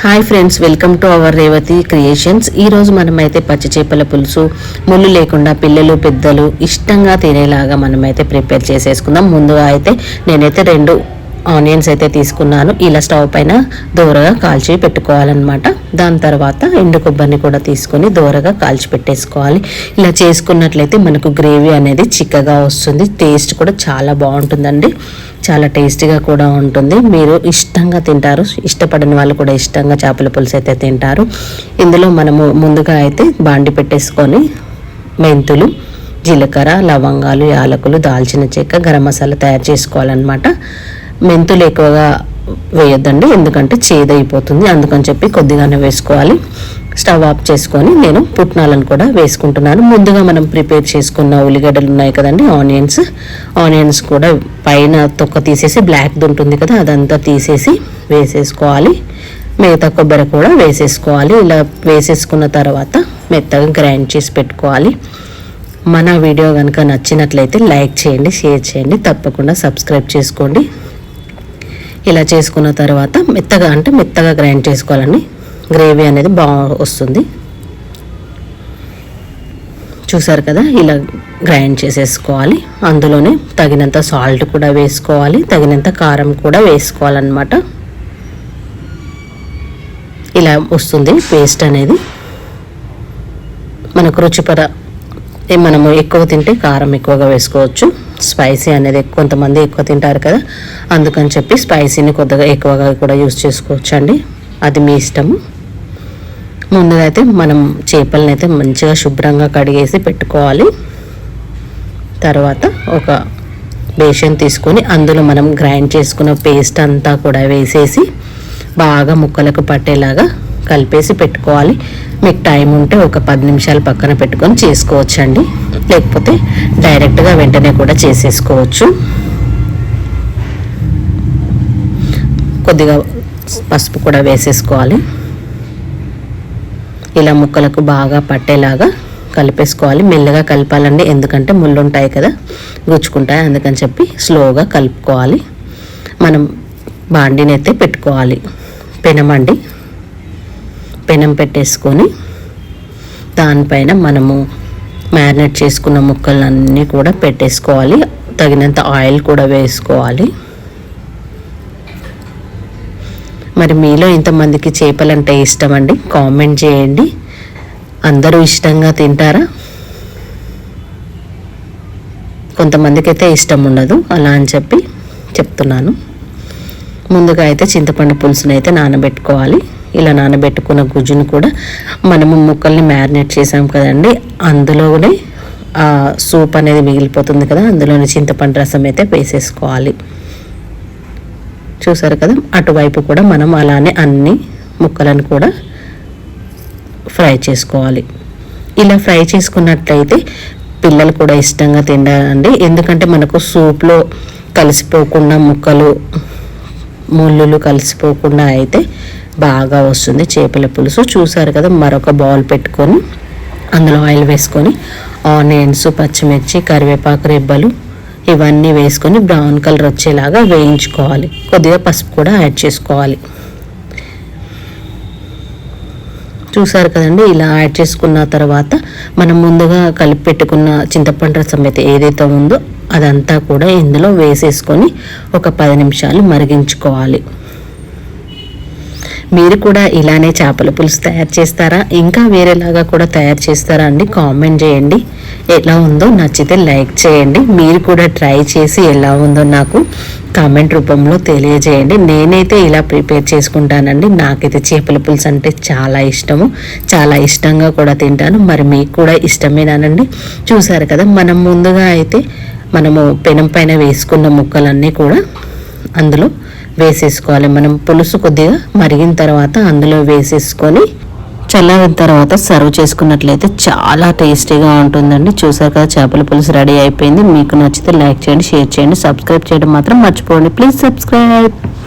Hi friends welcome to our Revathi creations. ఈరోజు మనమైతే పచ్చి చేపల పులుసు ముళ్ళు లేకుండా పిల్లలు పెద్దలు ఇష్టంగా తినేలాగా మనమైతే ప్రిపేర్ చేసేసుకుందాం. ముందుగా అయితే నేనైతే రెండు ఆనియన్స్ అయితే తీసుకున్నాను. ఇలా స్టవ్ పైన దూరగా కాల్చి పెట్టుకోవాలన్నమాట. దాని తర్వాత ఎండు కొబ్బరిని కూడా తీసుకొని దూరగా కాల్చి పెట్టేసుకోవాలి. ఇలా చేసుకున్నట్లయితే మనకు గ్రేవీ అనేది చిక్కగా వస్తుంది. టేస్ట్ కూడా చాలా బాగుంటుందండి. చాలా టేస్టీగా కూడా ఉంటుంది. మీరు ఇష్టంగా తింటారు. ఇష్టపడిన వాళ్ళు కూడా ఇష్టంగా చేపల పులుసు అయితే తింటారు. ఇందులో మనము ముందుగా అయితే బాండి పెట్టేసుకొని మెంతులు జీలకర్ర లవంగాలు యాలకులు దాల్చిన చెక్క గరం మసాలా తయారు చేసుకోవాలన్నమాట. మెంతులు ఎక్కువగా వేయొద్దండి. ఎందుకంటే చేదైపోతుంది అందుకని చెప్పి కొద్దిగానే వేసుకోవాలి. స్టవ్ ఆఫ్ చేసుకొని నేను పుట్నాలను కూడా వేసుకుంటున్నాను. ముందుగా మనం ప్రిపేర్ చేసుకున్న ఉల్లిగడ్డలు ఉన్నాయి కదండి ఆనియన్స్. ఆనియన్స్ కూడా పైన తొక్క తీసేసి బ్లాక్ది ఉంటుంది కదా అదంతా తీసేసి వేసేసుకోవాలి. మిగతా కొబ్బరి కూడా వేసేసుకోవాలి. ఇలా వేసేసుకున్న తర్వాత మెత్తగా గ్రైండ్ చేసి పెట్టుకోవాలి. మన వీడియో కనుక నచ్చినట్లయితే లైక్ చేయండి షేర్ చేయండి తప్పకుండా సబ్స్క్రైబ్ చేసుకోండి. ఇలా చేసుకున్న తర్వాత మెత్తగా అంటే మెత్తగా గ్రైండ్ చేసుకోవాలండి. గ్రేవీ అనేది బాగా వస్తుంది. చూసారు కదా ఇలా గ్రైండ్ చేసేసుకోవాలి. అందులోనే తగినంత సాల్ట్ కూడా వేసుకోవాలి. తగినంత కారం కూడా వేసుకోవాలన్నమాట. ఇలా వస్తుంది పేస్ట్ అనేది. మనకు రుచిపర మనము ఎక్కువ తింటే కారం ఎక్కువగా వేసుకోవచ్చు. స్పైసీ అనేది కొంతమంది ఎక్కువ తింటారు కదా. అందుకని చెప్పి స్పైసీని కొద్దిగా ఎక్కువగా కూడా యూస్ చేసుకోవచ్చు అండి అది మీ ఇష్టము. ముందుగా అయితే మనం చేపలను అయితే మంచిగా శుభ్రంగా కడిగేసి పెట్టుకోవాలి. తర్వాత ఒక బేషన్ తీసుకొని అందులో మనం గ్రైండ్ చేసుకున్న పేస్ట్ అంతా కూడా వేసేసి బాగా ముక్కలకు పట్టేలాగా కలిపేసి పెట్టుకోవాలి. మీకు టైం ఉంటే ఒక పది నిమిషాలు పక్కన పెట్టుకొని చేసుకోవచ్చండి. లేకపోతే డైరెక్ట్గా వెంటనే కూడా చేసేసుకోవచ్చు. కొద్దిగా పసుపు కూడా వేసేసుకోవాలి. ఇలా ముక్కలకు బాగా పట్టేలాగా కలిపేసుకోవాలి. మెల్లగా కలపాలండి ఎందుకంటే ముళ్ళు ఉంటాయి కదా గుచ్చుకుంటాయి అందుకని చెప్పి స్లోగా కలుపుకోవాలి. మనం బాండిని అయితే పెట్టుకోవాలి పెనమండి పెనం పెట్టేసుకొని దానిపైన మనము మ్యారినేట్ చేసుకున్న ముక్కలన్నీ కూడా పెట్టేసుకోవాలి. తగినంత ఆయిల్ కూడా వేసుకోవాలి. మరి మీలో ఇంతమందికి చేపలంటే ఇష్టం అండి కామెంట్ చేయండి. అందరూ ఇష్టంగా తింటారా? కొంతమందికి అయితే ఇష్టం ఉండదు అలా అని చెప్పి చెప్తున్నాను. ముందుగా అయితే చింతపండు పులుసుని అయితే నానబెట్టుకోవాలి. ఇలా నానబెట్టుకున్న గుజ్జును కూడా మనము ముక్కల్ని మ్యారినేట్ చేసాం కదండి అందులోనే ఆ సూప్ అనేది మిగిలిపోతుంది కదా అందులోని చింతపండు రసం అయితే వేసేసుకోవాలి. చూసారు కదా అటువైపు కూడా మనం అలానే అన్ని ముక్కలను కూడా ఫ్రై చేసుకోవాలి. ఇలా ఫ్రై చేసుకున్నట్లయితే పిల్లలు కూడా ఇష్టంగా తినాలండి ఎందుకంటే మనకు సూప్లో కలిసిపోకుండా ముక్కలు ముళ్ళులు కలిసిపోకుండా అయితే బాగా వస్తుంది చేపల పులుసు. చూసారు కదా మరొక బౌల్ పెట్టుకొని అందులో ఆయిల్ వేసుకొని ఆనియన్స్ పచ్చిమిర్చి కరివేపాకు రెబ్బలు ఇవన్నీ వేసుకొని బ్రౌన్ కలర్ వచ్చేలాగా వేయించుకోవాలి. కొద్దిగా పసుపు కూడా యాడ్ చేసుకోవాలి. చూసారు కదండి ఇలా యాడ్ చేసుకున్న తర్వాత మనం ముందుగా కలిపి పెట్టుకున్న చింతపండు రసం అయితే ఏదైతే ఉందో అదంతా కూడా ఇందులో వేసేసుకొని ఒక పది నిమిషాలు మరిగించుకోవాలి. మీరు కూడా ఇలానే చేపల పులుసు తయారు చేస్తారా? ఇంకా వేరేలాగా కూడా తయారు చేస్తారా అండి? కామెంట్ చేయండి. ఎలా ఉందో నచ్చితే లైక్ చేయండి. మీరు కూడా ట్రై చేసి ఎలా ఉందో నాకు కామెంట్ రూపంలో తెలియజేయండి. నేనైతే ఇలా ప్రిపేర్ చేసుకుంటానండి. నాకైతే చేపల పులుసు అంటే చాలా ఇష్టము. చాలా ఇష్టంగా కూడా తింటాను. మరి మీకు కూడా ఇష్టమేనానండి? చూసారు కదా మనం ముందుగా అయితే మనము పెనం పైన వేసుకున్న ముక్కలన్నీ కూడా అందులో వేసేసుకోవాలి. మనం పులుసు కొద్దిగా మరిగిన తర్వాత అందులో వేసేసుకొని చల్లారిన తర్వాత సర్వ్ చేసుకున్నట్లయితే చాలా టేస్టీగా ఉంటుందండి. చూసారు కదా చేపల పులుసు రెడీ అయిపోయింది. మీకు నచ్చితే లైక్ చేయండి షేర్ చేయండి సబ్స్క్రైబ్ చేయడం మాత్రం మర్చిపోండి ప్లీజ్ సబ్స్క్రైబ్.